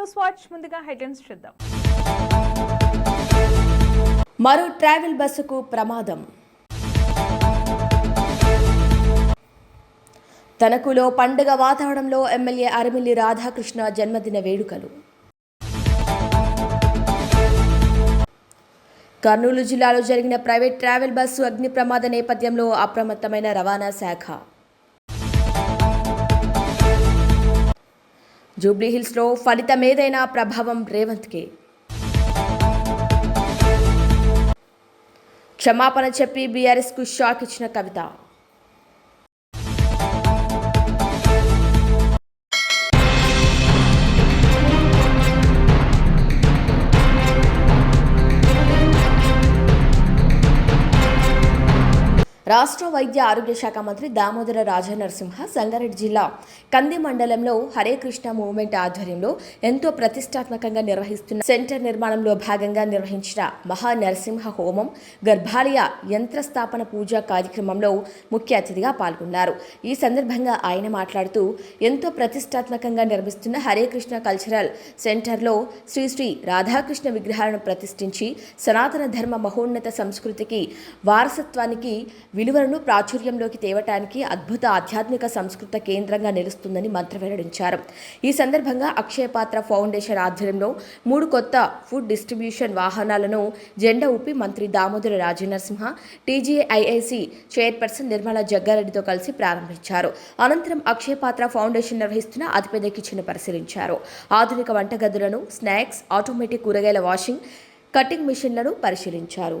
News watch ముందుగా headlines చూద్దాం. మరో ట్రావెల్ బస్సుకు ప్రమాదం. తణుకులో పండుగ వాతావరణంలో ఎమ్మెల్యే అరమిల్లి రాధాకృష్ణ జన్మదిన వేడుకలు. కర్నూలు జిల్లాలో జరిగిన ప్రైవేట్ ట్రావెల్ బస్సు అగ్ని ప్రమాద నేపథ్యంలో అప్రమత్తమైన రవాణా శాఖ. జూబ్లీహిల్స్లో ఫలితమేదైనా ప్రభావం రేవంత్కే. క్షమాపణ చెప్పి బీఆర్ఎస్కు షాక్ ఇచ్చిన కవిత. రాష్ట్ర వైద్య ఆరోగ్య శాఖ మంత్రి దామోదర రాజనరసింహ సంగారెడ్డి జిల్లా కంది మండలంలో హరే కృష్ణ మూవ్మెంట్ ఆధ్వర్యంలో ఎంతో ప్రతిష్టాత్మకంగా నిర్వహిస్తున్న సెంటర్ నిర్మాణంలో భాగంగా నిర్వహించిన మహా నరసింహ హోమం గర్భాలయ యంత్రస్థాపన పూజ కార్యక్రమంలో ముఖ్య అతిథిగా పాల్గొన్నారు. ఈ సందర్భంగా ఆయన మాట్లాడుతూ ఎంతో ప్రతిష్టాత్మకంగా నిర్మిస్తున్న హరే కృష్ణ కల్చరల్ సెంటర్లో శ్రీ శ్రీ రాధాకృష్ణ విగ్రహాలను ప్రతిష్ఠించి సనాతన ధర్మ మహోన్నత సంస్కృతికి వారసత్వానికి విలువలను ప్రాచుర్యంలోకి తేవటానికి అద్భుత ఆధ్యాత్మిక సంస్కృత కేంద్రంగా నిలుస్తుందని మంత్రి వెల్లడించారు. ఈ సందర్భంగా అక్షయపాత్ర ఫౌండేషన్ ఆధ్వర్యంలో మూడు కొత్త ఫుడ్ డిస్ట్రిబ్యూషన్ వాహనాలను జెండా ఊపి మంత్రి దామోదర రాజనరసింహ టీజీఐఐసి చైర్పర్సన్ నిర్మలా జగ్గారెడ్డితో కలిసి ప్రారంభించారు. అనంతరం అక్షయపాత్ర ఫౌండేషన్ నిర్వహిస్తున్న అతిపెద్ద కిచెన్ పరిశీలించారు. ఆధునిక వంటగదులను స్నాక్స్ ఆటోమేటిక్ కూరగాయల వాషింగ్ కటింగ్ మిషన్లను పరిశీలించారు.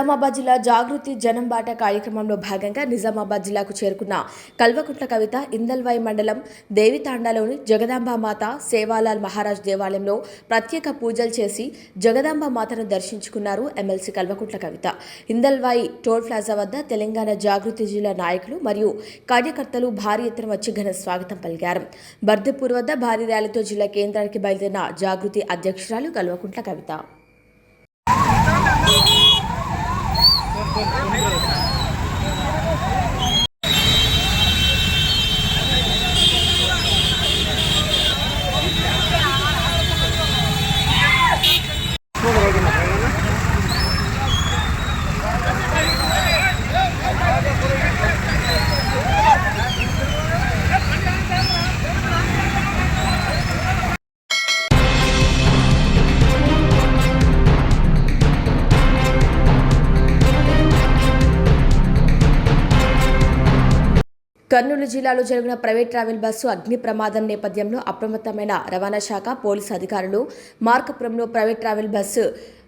నిజామాబాద్ జిల్లా జాగృతి జనం బాట కార్యక్రమంలో భాగంగా నిజామాబాద్ జిల్లాకు చేరుకున్న కల్వకుంట్ల కవిత ఇందల్వాయి మండలం దేవితాండలోని జగదాంబ మాత సేవాలాల్ మహారాజ్ దేవాలయంలో ప్రత్యేక పూజలు చేసి జగదాంబ మాతను దర్శించుకున్నారు MLC Kalvakuntla Kavitha. Indalwai toll plaza వద్ద తెలంగాణ జాగృతి జిల్లా నాయకులు మరియు కార్యకర్తలు భారీ ఎత్తున వచ్చి ఘన స్వాగతం పలికారు. బర్దిపూర్ వద్ద భారీ ర్యాలీతో జిల్లా కేంద్రానికి బయలుదేరిన జాగృతి అధ్యక్షురాలు Kalvakuntla Kavitha. con un de Kurnool జిల్లాలో జరిగిన ప్రైవేట్ ట్రావెల్ బస్సు అగ్ని ప్రమాదం నేపథ్యంలో అప్రమత్తమైన రవాణా శాఖ పోలీసు అధికారులు మార్కపురంలో ప్రైవేట్ ట్రావెల్ బస్సు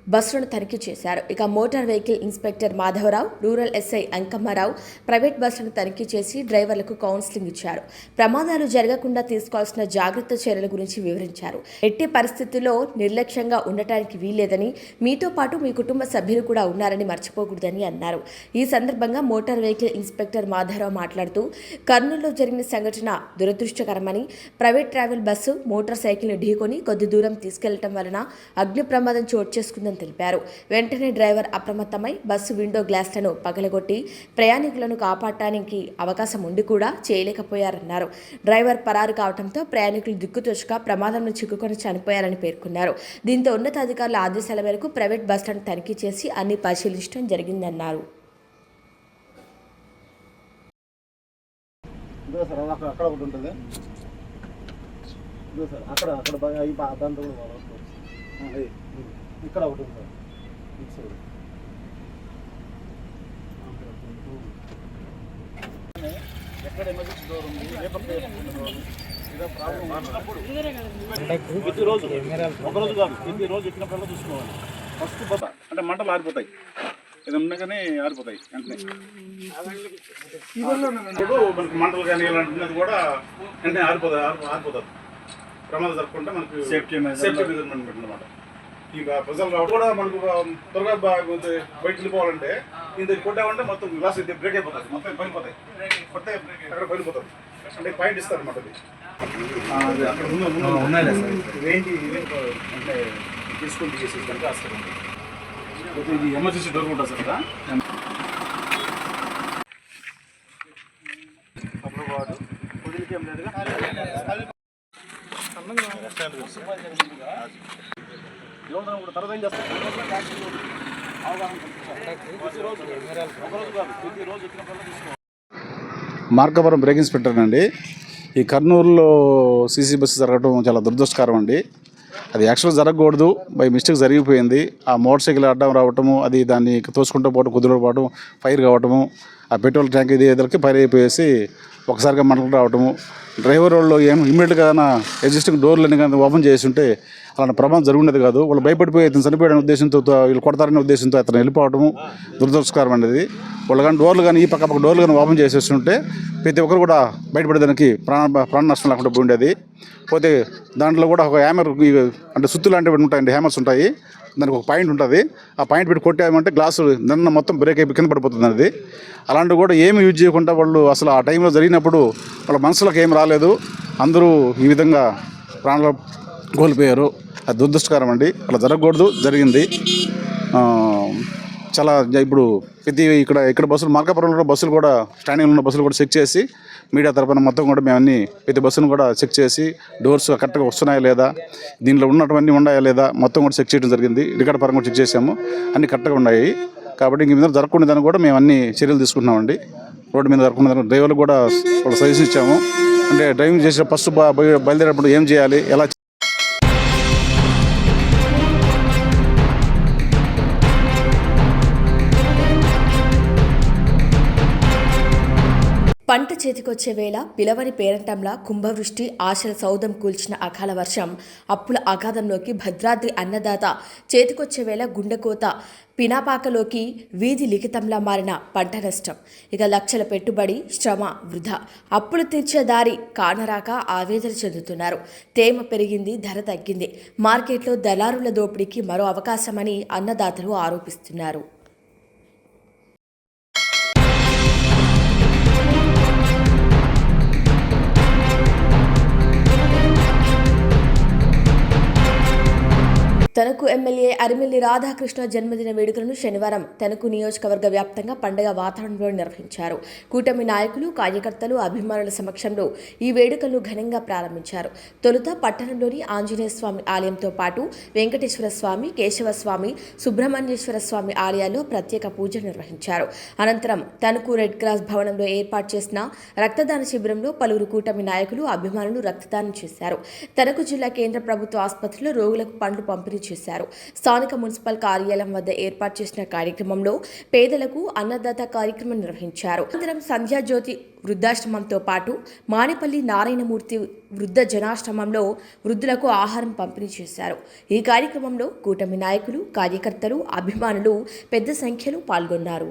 బస్సులను తనిఖీ చేశారు. ఇక motor vehicle inspector Madhavarao rural SI Ankammarao private బస్సులను తనిఖీ చేసి డ్రైవర్లకు కౌన్సిలింగ్ ఇచ్చారు. ప్రమాదాలు జరగకుండా తీసుకోవాల్సిన జాగ్రత్త చర్యల గురించి వివరించారు. ఎట్టి పరిస్థితుల్లో నిర్లక్ష్యంగా ఉండటానికి వీల్లేదని మీతో పాటు మీ కుటుంబ సభ్యులు కూడా ఉన్నారని మర్చిపోకూడదని అన్నారు. ఈ సందర్భంగా మోటార్ వెహికల్ ఇన్స్పెక్టర్ మాధవరావు మాట్లాడుతూ కర్నూలులో జరిగిన సంఘటన దురదృష్టకరమని ప్రైవేట్ ట్రావెల్ బస్సు మోటార్ సైకిల్ను ఢీకొని కొద్ది దూరం తీసుకెళ్ళటం వలన అగ్ని ప్రమాదం చోటు చేసుకుందని తెలిపారు. వెంటనే డ్రైవర్ అప్రమత్తమై బస్సు విండో గ్లాస్లను పగలగొట్టి ప్రయాణికులను కాపాడటానికి అవకాశం ఉండి కూడా చేయలేకపోయారన్నారు. డ్రైవర్ పరారు కావడంతో ప్రయాణికులు దిక్కుతోచక ప్రమాదంలో చిక్కుకొని చనిపోయారని పేర్కొన్నారు. దీంతో ఉన్నతాధికారుల ఆదేశాల మేరకు ప్రైవేట్ బస్సులను తనిఖీ చేసి అన్ని పరిశీలించడం జరిగిందన్నారు. అక్కడ ఒకటి ఉంటుంది. అక్కడ అక్కడ దాంతో కూడా బాగా వస్తుంది. ఆ, ఇది. ఇక్కడ ఒకటి ఉంది. ఇటు సైడ్. ఎక్కడ ఎమర్జెన్సీ డోర్ ఉంది? వచ్చినప్పుడు ప్రతిరోజు ఒకరోజు కాదు. ప్రతి రోజు ఎక్కినప్పుడల్లా చూసుకోవాలి. ఫస్ట్ బస్ అంటే మంటలు ఆరిపోతాయి. ఇది ఉండగానే ఆరిపోతాయి వెంటనే. మనకి మంటలు కానీ ఇలాంటిది కూడా వెంటనే ఆరిపోతుంది ఆరిపో- ఆరిపోతుంది ప్రమాదం జరగకుండా మనకు సేఫ్టీ సేఫ్టీ మెజర్మెంట్ అనమాట ఈ ప్రజలు కాబట్టి కూడా మనకు త్వరగా బా- బయటకు వెళ్ళిపోవాలంటే ఇంత కొట్టామంటే మొత్తం గ్లాస్ ఇది బ్రేక్ అయిపోతుంది. మొత్తం పడిపోతాయి కొట్టే అక్కడ పడిపోతుంది అంటే పాయింట్ ఇస్తారు అనమాట అది అక్కడ అంటే తీసుకొని తీసేసి కనుక అసలు ఇది ఎమర్జెన్సీ డోర్ ఉంటుంది సార్ కదా? వదిలికి ఏం లేదుగా యువతను కూడా తర్వాత ఏం చేస్తారు? అవగాహన కల్పించాలి. ప్రతిరోజు ఒకరోజు కాదు ప్రతిరోజు ఎక్కినప్పుడల్లా తీసుకోవాలి మార్కాపురం బ్రేక్ ఇన్స్పెక్టర్ అండి. ఈ కర్నూలులో సీసీ బస్సు జరగడం చాలా దురదృష్టకరం అండి. అది యాక్చువల్గా జరగకూడదు. బై మిస్టేక్ జరిగిపోయింది. ఆ మోటార్ సైకిల్ అడ్డం రావటము అది దాన్ని తోసుకుంటూ పోవడం కుదురు పోవడం ఫైర్ కావటము ఆ పెట్రోల్ ట్యాంక్ ఇది ఎదురుకి ఫైర్ అయిపోయేసి ఒకసారిగా మంటలు రావటము. డ్రైవర్ వాళ్ళు ఏం ఇమ్మీడియట్గా ఎగ్జిస్టింగ్ డోర్లని కానీ ఓపెన్ చేసి ఉంటే అలాంటి ప్రమాదం జరుగుండేది కాదు. వాళ్ళు భయపడిపోయి ఇతను చనిపోయాడనే ఉద్దేశంతో వీళ్ళు కొడతారనే ఉద్దేశంతో అతను వెళ్ళిపోవడము దురదృష్టకరం అనేది. వాళ్ళు కానీ డోర్లు కానీ ఈ పక్క పక్క డోర్లు కానీ ఓపెన్ చేసేస్తుంటే ప్రతి ఒక్కరు కూడా బయటపడేదానికి ప్రాణ ప్రాణ నష్టం లేకుండా ఉండేది. పోతే దాంట్లో కూడా ఒక హ్యామర్ అంటే సుత్తు లాంటివి ఉంటాయండి హ్యామర్స్ ఉంటాయి. దానికి ఒక పాయింట్ ఉంటుంది. ఆ పాయింట్ పెట్టి కొట్టామంటే గ్లాసు నిన్న మొత్తం బ్రేక్ అయిపోయి కింద పడిపోతుంది అది. అలాంటివి కూడా ఏమి యూజ్ చేయకుండా వాళ్ళు అసలు ఆ టైంలో జరిగినప్పుడు వాళ్ళ మనసులకు ఏం రాలేదు. అందరూ ఈ విధంగా ప్రాణాలు కోల్పోయారు. అది దురదృష్టకరం అండి. అలా జరగకూడదు. జరిగింది. చాలా ఇప్పుడు ప్రతి ఇక్కడ ఇక్కడ బస్సులు మార్కాపురంలో బస్సులు కూడా స్టాండింగ్లో ఉన్న బస్సులు కూడా చెక్ చేసి మీడియా తరపున మొత్తం కూడా మేము అన్ని ప్రతి బస్సును కూడా చెక్ చేసి డోర్స్ కరెక్ట్గా వస్తున్నాయా లేదా దీనిలో ఉన్నటువంటి ఉన్నాయా లేదా మొత్తం కూడా చెక్ చేయడం జరిగింది. రికార్డ్ పరంగా కూడా చెక్ చేసాము అన్ని కరెక్ట్గా ఉన్నాయి. కాబట్టి ఇంక మీద జరగకుండా దాన్ని కూడా మేము అన్ని చర్యలు తీసుకుంటున్నామండి. రోడ్డు మీద జరగకుండా డ్రైవర్లు కూడా సజెషన్ ఇచ్చాము. అంటే డ్రైవింగ్ చేసిన ఫస్ట్ బయలుదేరేటప్పుడు ఏం చేయాలి ఎలా చేతికొచ్చే వేళ పిలవని పేరంటంలా కుంభవృష్టి ఆశల సౌదం కూల్చిన అకాల వర్షం అప్పుల అగాధంలోకి భద్రాద్రి అన్నదాత చేతికొచ్చే వేళ గుండెకోత పినాపాకలోకి వీధి లిఖితంలా మారిన పంట నష్టం. ఇక లక్షల పెట్టుబడి శ్రమ వృధా. అప్పులు తీర్చే దారి కానరాక ఆవేదన చెందుతున్నారు. తేమ పెరిగింది ధర తగ్గింది. మార్కెట్లో దళారుల దోపిడీకి మరో అవకాశమని అన్నదాతలు ఆరోపిస్తున్నారు. తణుకు ఎమ్మెల్యే అరిమిల్లి రాధాకృష్ణ జన్మదిన వేడుకలను శనివారం తణుకు నియోజకవర్గ వ్యాప్తంగా పండగ వాతావరణంలో నిర్వహించారు. కూటమి నాయకులు కార్యకర్తలు అభిమానుల సమక్షంలో ఈ వేడుకలను ఘనంగా ప్రారంభించారు. తొలుత పట్టణంలోని ఆంజనేయ స్వామి ఆలయంతో పాటు వెంకటేశ్వర స్వామి కేశవస్వామి సుబ్రహ్మణ్యేశ్వర స్వామి ఆలయాల్లో ప్రత్యేక పూజలు నిర్వహించారు. అనంతరం తణుకు రెడ్ క్రాస్ భవనంలో ఏర్పాటు చేసిన రక్తదాన శిబిరంలో పలువురు కూటమి నాయకులు అభిమానులు రక్తదానం చేశారు. తణుకు జిల్లా కేంద్ర ప్రభుత్వ ఆసుపత్రిలో రోగులకు పండ్లు పంపిణీ చేశారు. స్థానిక మున్సిపల్ కార్యాలయం వద్ద ఏర్పాటు చేసిన కార్యక్రమంలో పేదలకు అన్నదాత కార్యక్రమం నిర్వహించారు. అనంతరం సంధ్యాజ్యోతి వృద్ధాశ్రమంతో పాటు మానేపల్లి నారాయణమూర్తి వృద్ధ జనాశ్రమంలో వృద్ధులకు ఆహారం పంపిణీ చేశారు. ఈ కార్యక్రమంలో కూటమి నాయకులు కార్యకర్తలు అభిమానులు పెద్ద సంఖ్యలో పాల్గొన్నారు.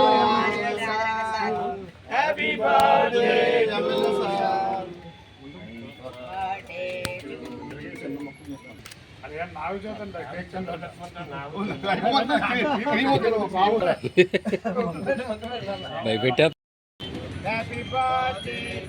భయపెట్టా. Happy birthday.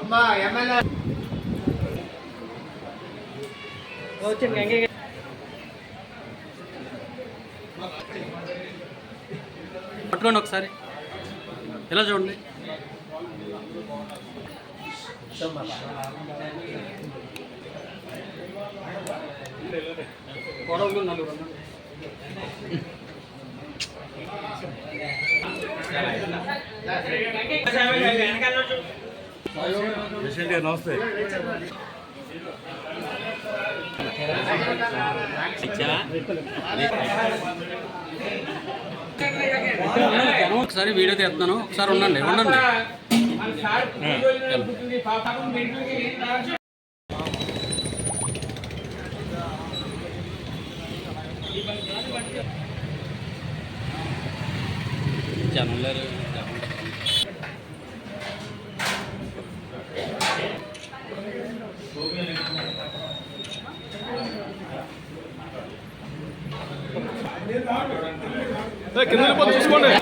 అమ్మా ఎమ్మెల్యే పట్టుకోండి ఒకసారి. ఇలా చూడండి? గొడవలు నలుగురు ఉన్నారు. నమస్తే. ఒకసారి వీడియో తీస్తున్నాను. ఒకసారి ఉండండి ఉండండి. que no le voy a tus.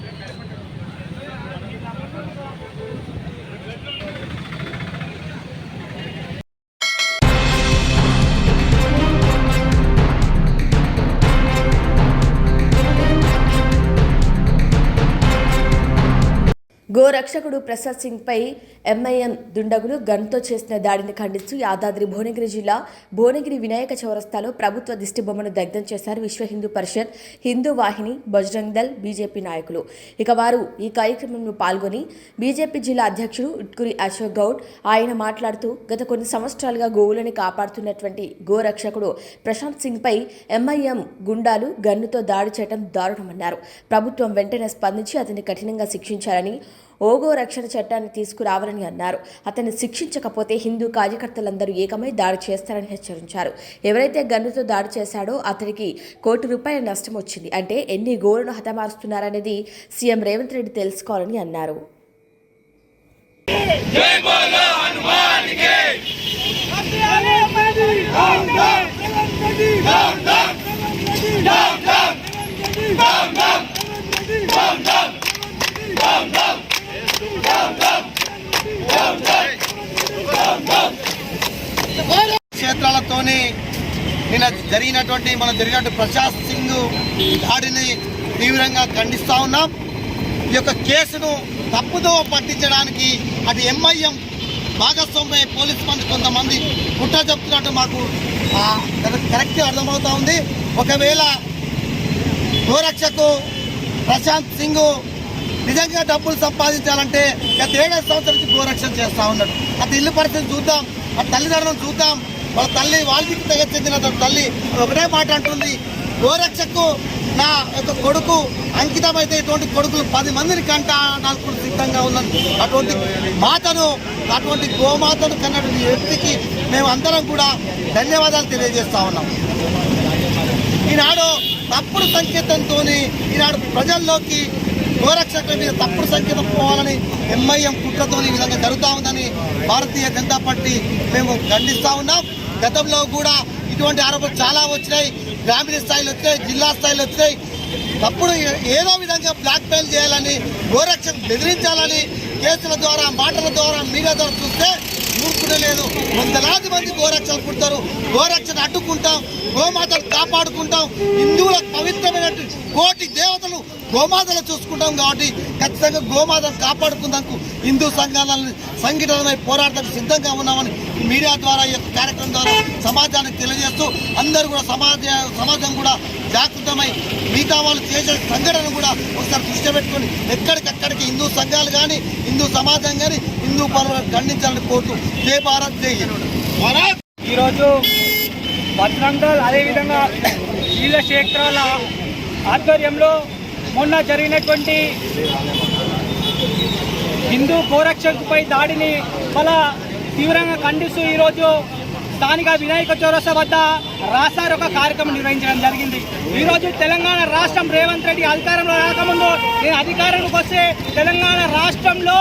గోరక్షకుడు ప్రసాద్ సింగ్ పై ఎంఐఎం దుండగులు గన్తో చేసిన దాడిని ఖండిస్తూ యాదాద్రి భువనగిరి జిల్లా భువనగిరి వినాయక చౌరస్తాలో ప్రభుత్వ దిష్టిబొమ్మను దగ్ధం చేశారు విశ్వ హిందూ పరిషత్ హిందూ వాహిని బజరంగ్ దళ్ బీజేపీ నాయకులు. ఇక వారు ఈ కార్యక్రమంలో పాల్గొని బీజేపీ జిల్లా అధ్యక్షుడు ఉట్కూరి అశోక్ గౌడ్ ఆయన మాట్లాడుతూ గత కొన్ని సంవత్సరాలుగా గోవులని కాపాడుతున్నటువంటి గోరక్షకుడు ప్రశాంత్ సింగ్ పై ఎంఐఎం గుండాలు గన్నుతో దాడి చేయడం దారుణమన్నారు. ప్రభుత్వం వెంటనే స్పందించి అతన్ని కఠినంగా శిక్షించాలని ఓగో రక్షణ చట్టాన్ని తీసుకురావాలని అన్నారు అతన్ని శిక్షించకపోతే హిందూ కార్యకర్తలందరూ ఏకమై దాడి చేస్తారని హెచ్చరించారు ఎవరైతే గన్నుతో దాడి చేశాడో అతనికి కోటి రూపాయల నష్టం వచ్చింది అంటే ఎన్ని గోలను హతమారుస్తున్నారనేది సీఎం రేవంత్ రెడ్డి తెలుసుకోవాలని అన్నారు క్షేత్రాలతోని నిన్న జరిగినటువంటి మనం జరిగినటువంటి ప్రశాంత్ సింగ్ దాడిని తీవ్రంగా ఖండిస్తూ ఉన్నాం. ఈ యొక్క కేసును తప్పుదో పట్టించడానికి అటు ఎంఐఎం భాగస్వామ్య పోలీస్ మంది కొంతమంది కుట్ర చెప్తున్నట్టు మాకు కరెక్ట్గా కరెక్ట్ అర్థమవుతా ఉంది. ఒకవేళ గోరక్షకు ప్రశాంత్ సింగ్ నిజంగా డబ్బులు సంపాదించాలంటే గత ఏడాది సంవత్సరం నుంచి గోరక్షణ చేస్తూ ఉన్నాడు. అతని ఇల్లు పరిస్థితి చూద్దాం ఆ తల్లిదండ్రులను చూద్దాం వాళ్ళ తల్లి వాల్మీకి తెగ చెందిన తల్లి ఒకటే మాట అంటుంది గోరక్షకు నా యొక్క కొడుకు అంకితమైతే ఇటువంటి కొడుకులు పది మందిని కంట నాకు సిద్ధంగా ఉన్నది. అటువంటి మాతను అటువంటి గోమాతను కన్నటువంటి వ్యక్తికి మేము అందరం కూడా ధన్యవాదాలు తెలియజేస్తా ఉన్నాం. ఈనాడు తప్పుడు సంకేతంతో ఈనాడు ప్రజల్లోకి గోరక్షకుల మీద తప్పుడు సంకేతం పోవాలని ఎంఐఎం కుట్రతో ఈ విధంగా జరుగుతూ ఉందని భారతీయ జనతా పార్టీ మేము ఖండిస్తూ ఉన్నాం. గతంలో కూడా ఇటువంటి ఆరోపణలు చాలా వచ్చినాయి. గ్రామీణ స్థాయిలో వచ్చినాయి జిల్లా స్థాయిలో వచ్చినాయి. తప్పుడు ఏదో విధంగా బ్లాక్ మెయిల్ చేయాలని గోరక్ష బెదిరించాలని కేసుల ద్వారా మాటల ద్వారా మీడియా ద్వారా చూస్తే ఊరుకునే లేదు. వందలాది మంది గోరక్షలు పుడతారు. గోరక్షను అడ్డుకుంటాం గోమాతలు కాపాడుకుంటాం. హిందువుల పవిత్రమైన కోటి దేవతలు గోమాతలు చూసుకుంటాం కాబట్టి ఖచ్చితంగా గోమాతను కాపాడుకుందాకు హిందూ సంఘాలను సంఘటనమై పోరాడడానికి సిద్ధంగా ఉన్నామని మీడియా ద్వారా ఈ యొక్క కార్యక్రమం ద్వారా సమాజానికి తెలియజేస్తూ అందరూ కూడా సమాజ సమాజం కూడా జాగృతమై మిగతా వాళ్ళు చేసే సంఘటన కూడా ఒకసారి దృష్టి పెట్టుకొని ఎక్కడికక్కడికి హిందూ సంఘాలు కానీ హిందూ సమాజం కానీ హిందూ పనులను ఖండించాలని కోరుతూ జై భారత్ జై భారత్! ఈరోజు భద్రంగల్ అదేవిధంగా శీల క్షేత్రాల ఆధ్వర్యంలో మొన్న జరిగినటువంటి హిందూ గోరక్షకుపై దాడిని చాలా తీవ్రంగా ఖండిస్తూ ఈరోజు స్థానిక వినాయక చౌరస్తా వద్ద రాసారు ఒక కార్యక్రమం నిర్వహించడం జరిగింది. ఈరోజు తెలంగాణ రాష్ట్రం రేవంత్ రెడ్డి అధికారంలో రాకముందు నేను అధికారంలోకి వస్తే తెలంగాణ రాష్ట్రంలో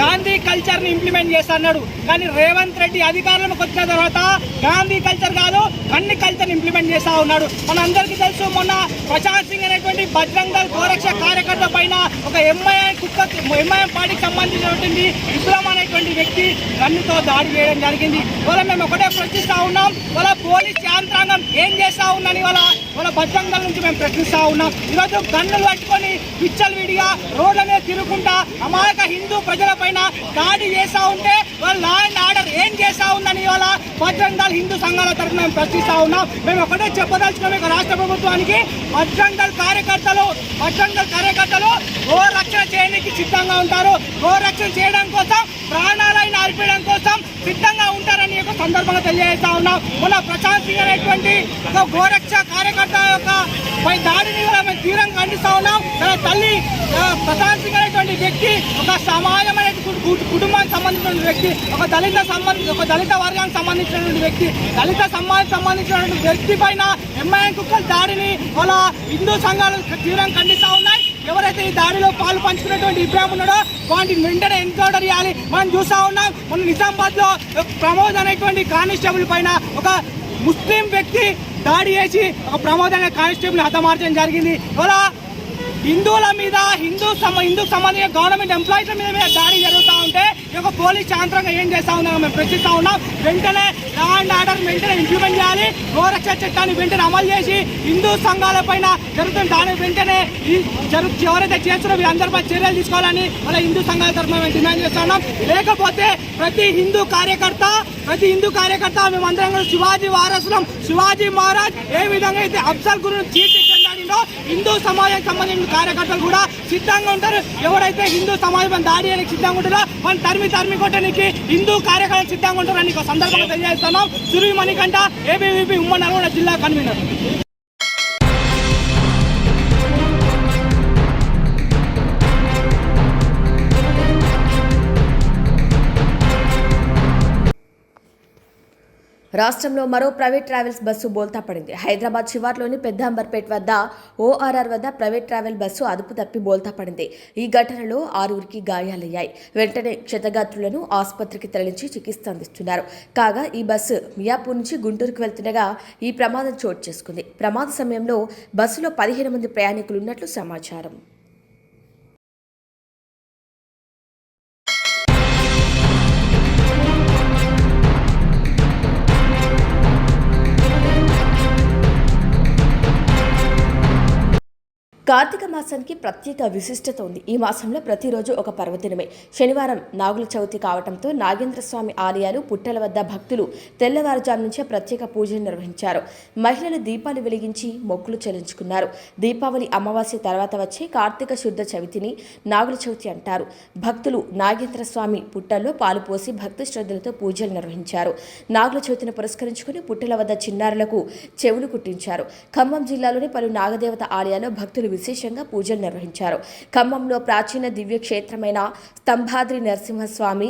గాంధీ కల్చర్ని ఇంప్లిమెంట్ చేస్తా అన్నాడు కానీ రేవంత్ రెడ్డి అధికారంలోకి వచ్చిన తర్వాత గాంధీ కల్చర్ కాదు అన్ని కల్చర్ ఇంప్లిమెంట్ చేస్తా ఉన్నాడు. మన అందరికీ తెలుసు మొన్న ప్రశాంత్ సింగ్ అనేటువంటి బజరంగ్ గోరక్ష కార్యకర్త పైన ఒక ఎంఐఎం కుక్క ఎంఐఎం పార్టీకి సంబంధించినటువంటి విప్లవం అనేటువంటి వ్యక్తి గన్నుతో దాడి చేయడం జరిగింది. వాళ్ళ మేము ఒకటే ప్రశ్నిస్తా ఉన్నాం. వాళ్ళ పోలీస్ యంత్రాంగం ఏం చేస్తా ఉందని వాళ్ళ వాళ్ళ బజరంగ్ నుంచి మేము ప్రశ్నిస్తా ఉన్నాం. ఈరోజు గన్నులు పట్టుకొని పిచ్చలు విడిగా రోడ్ల మీద తిరుగుకుంటా అమాయక హిందూ ప్రజల పైన దాడి చేస్తా ఉంటే వాళ్ళ లా అండ్ ఆర్డర్ ఏం చేస్తా ఉందని వాళ్ళ బజరంగ్ హిందూ సంఘాల తరఫున మేము ప్రశ్నిస్తా ఉన్నాం. మేము ఒకటే చెప్పదలుచుకున్నాం రాష్ట్ర ప్రభుత్వానికి బజరంగ్ కార్యకర్తలు బజరంగ్ కార్యకర్తలు గోరక్షణ చేయడానికి సిద్ధంగా ఉంటారు. గోరక్షణ చేయడం కోసం ప్రాణాలైన అర్పించడం కోసం సిద్ధంగా ఉంటారని యొక్క సందర్భంగా తెలియజేస్తా ఉన్నాం. మన ప్రశాంత్ సింగ్ అనేటువంటి ఒక గోరక్ష కార్యకర్త యొక్క పై దాడిని కూడా మేము తీవ్రంగా ఖండిస్తా ఉన్నాం. తన తల్లి ప్రశాంత్ సింగ్ అనేటువంటి వ్యక్తి ఒక సమాజమైన కుటు కుటుంబానికి సంబంధించిన వ్యక్తి ఒక దళిత సంబంధి ఒక దళిత వర్గానికి సంబంధించినటువంటి వ్యక్తి దళిత సమాజానికి సంబంధించినటువంటి వ్యక్తి పైన ఎంఐఎం కుక్కల దాడిని వాళ్ళ హిందూ సంఘాలు తీవ్రంగా ఖండిస్తూ ఉన్నాయి. ఎవరైతే ఈ దాడిలో పాలు పంచుకున్నటువంటి ఇబ్రాహిం ఉన్నాడో వాటిని వెంటనే ఎన్కౌంటర్ చేయాలి. మనం చూస్తూ ఉన్నాం మన నిజామాబాద్లో ప్రమోద్ అనేటువంటి కానిస్టేబుల్ పైన ఒక ముస్లిం వ్యక్తి దాడి చేసి ఒక ప్రమోద్ అనే కానిస్టేబుల్ హతమార్చడం జరిగింది. అలా హిందువుల మీద హిందూ సమ హిందూ సంబంధించిన గవర్నమెంట్ ఎంప్లాయీల మీద మీద దాడి జరుగుతూ ఉంటే ఈ యొక్క పోలీస్ యాంత్రంగా ఏం చేస్తా ఉన్నాం మేము ప్రశ్నిస్తా ఉన్నాం. వెంటనే లా అండ్ ఆర్డర్ వెంటనే ఇంప్లిమెంట్ చేయాలి. గోరక్ష చట్టాన్ని వెంటనే అమలు చేసి హిందూ సంఘాల పైన జరుగుతున్న దాని వెంటనే ఈ ఎవరైతే చేస్తున్నారో వీళ్ళందరిపై చర్యలు తీసుకోవాలని మళ్ళీ హిందూ సంఘాల తరఫున మేము డిమాండ్ చేస్తా ఉన్నాం. లేకపోతే ప్రతి హిందూ కార్యకర్త ప్రతి హిందూ కార్యకర్త మేమందరం కూడా శివాజీ వారసులం. శివాజీ మహారాజ్ ఏ విధంగా అయితే అఫ్జల్ గురును తీర్చిదిద్దాడో హిందూ సమాజానికి సంబంధించిన కార్యకర్తలు కూడా సిద్ధంగా ఉంటారు. ఎవరైతే హిందూ సమాజం దాడి చేయడానికి సిద్ధంగా ఉంటారో వాళ్ళు తరిమి తరిమి కొట్టడానికి హిందూ కార్యకర్తలు సిద్ధంగా ఉంటారని ఒక సందర్భంగా తెలియజేస్తున్నాం. సురవి మణికంఠ ఏబీవీపీ ఉమ్మడి నల్గొండ జిల్లా కన్వీనర్. రాష్ట్రంలో మరో ప్రైవేట్ ట్రావెల్స్ బస్సు బోల్తా పడింది. హైదరాబాద్ శివార్లోని పెద్ద అంబర్పేట్ వద్ద ఓఆర్ఆర్ వద్ద ప్రైవేట్ ట్రావెల్ బస్సు అదుపు తప్పి బోల్తా పడింది. ఈ ఘటనలో ఆరుగురికి గాయాలయ్యాయి. వెంటనే క్షతగాత్రులను ఆసుపత్రికి తరలించి చికిత్స అందిస్తున్నారు. కాగా ఈ బస్సు మియాపూర్ నుంచి గుంటూరుకు వెళ్తుండగా ఈ ప్రమాదం చోటు చేసుకుంది. ప్రమాద సమయంలో బస్సులో పదిహేను మంది ప్రయాణికులు ఉన్నట్లు సమాచారం. కార్తీక మాసానికి ప్రత్యేక విశిష్టత ఉంది. ఈ మాసంలో ప్రతిరోజు ఒక పర్వదినమే. శనివారం నాగుల చవితి కావడంతో నాగేంద్ర స్వామి ఆలయాలు పుట్టల వద్ద భక్తులు తెల్లవారుజాము నుంచే ప్రత్యేక పూజలు నిర్వహించారు. మహిళలు దీపాలు వెలిగించి మొక్కులు చెల్లించుకున్నారు. దీపావళి అమావాస్య తర్వాత వచ్చే కార్తీక శుద్ధ చవితిని నాగుల చవితి అంటారు. భక్తులు నాగేంద్ర స్వామి పుట్టల్లో పాలు పోసి భక్తి శ్రద్ధలతో పూజలు నిర్వహించారు. నాగుల చవితిని పురస్కరించుకుని పుట్టల వద్ద చిన్నారులకు చెవులు కుట్టించారు. ఖమ్మం జిల్లాలోని పలు నాగదేవత ఆలయాల్లో భక్తులు విశేషంగా పూజలు నిర్వహించారు. ఖమ్మంలో ప్రాచీన దివ్య క్షేత్రమైన స్తంభాద్రి నరసింహస్వామి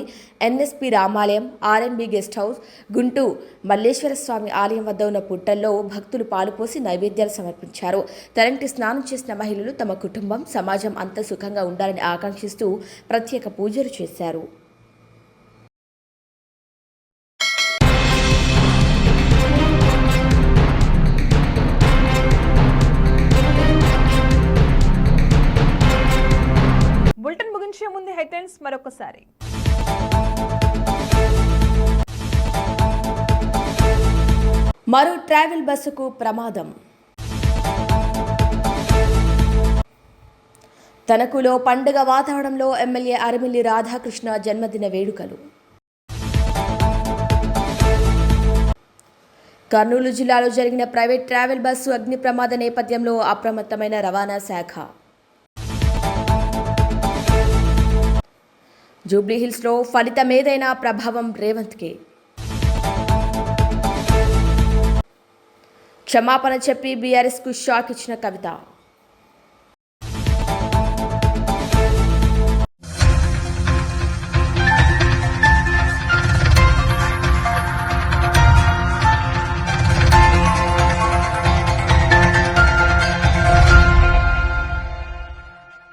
ఎన్ఎస్పి రామాలయం RMB guest house గుంటూ Malleswara Swamy ఆలయం వద్ద ఉన్న పుట్టల్లో భక్తులు పాలుపోసి నైవేద్యాలు సమర్పించారు. తలంటి స్నానం చేసిన మహిళలు తమ కుటుంబం సమాజం అంత సుఖంగా ఉండాలని ఆకాంక్షిస్తూ ప్రత్యేక పూజలు చేశారు. హెడ్లైన్స్ మరొకసారి. మరో ట్రావెల్ బస్సుకు ప్రమాదం. తనకులో పండుగ వాతావరణంలో ఎమ్మెల్యే అరమిల్లి రాధాకృష్ణ జన్మదిన వేడుకలు. కర్నూలు జిల్లాలో జరిగిన ప్రైవేట్ ట్రావెల్ బస్సు అగ్ని ప్రమాద నేపథ్యంలో అప్రమత్తమైన రవాణా శాఖ. జూబ్లీహిల్స్లో ఫలితమేదైనా ప్రభావం రేవంత్కే. క్షమాపణ చెప్పి బీఆర్ఎస్కు షాక్ ఇచ్చిన కవిత.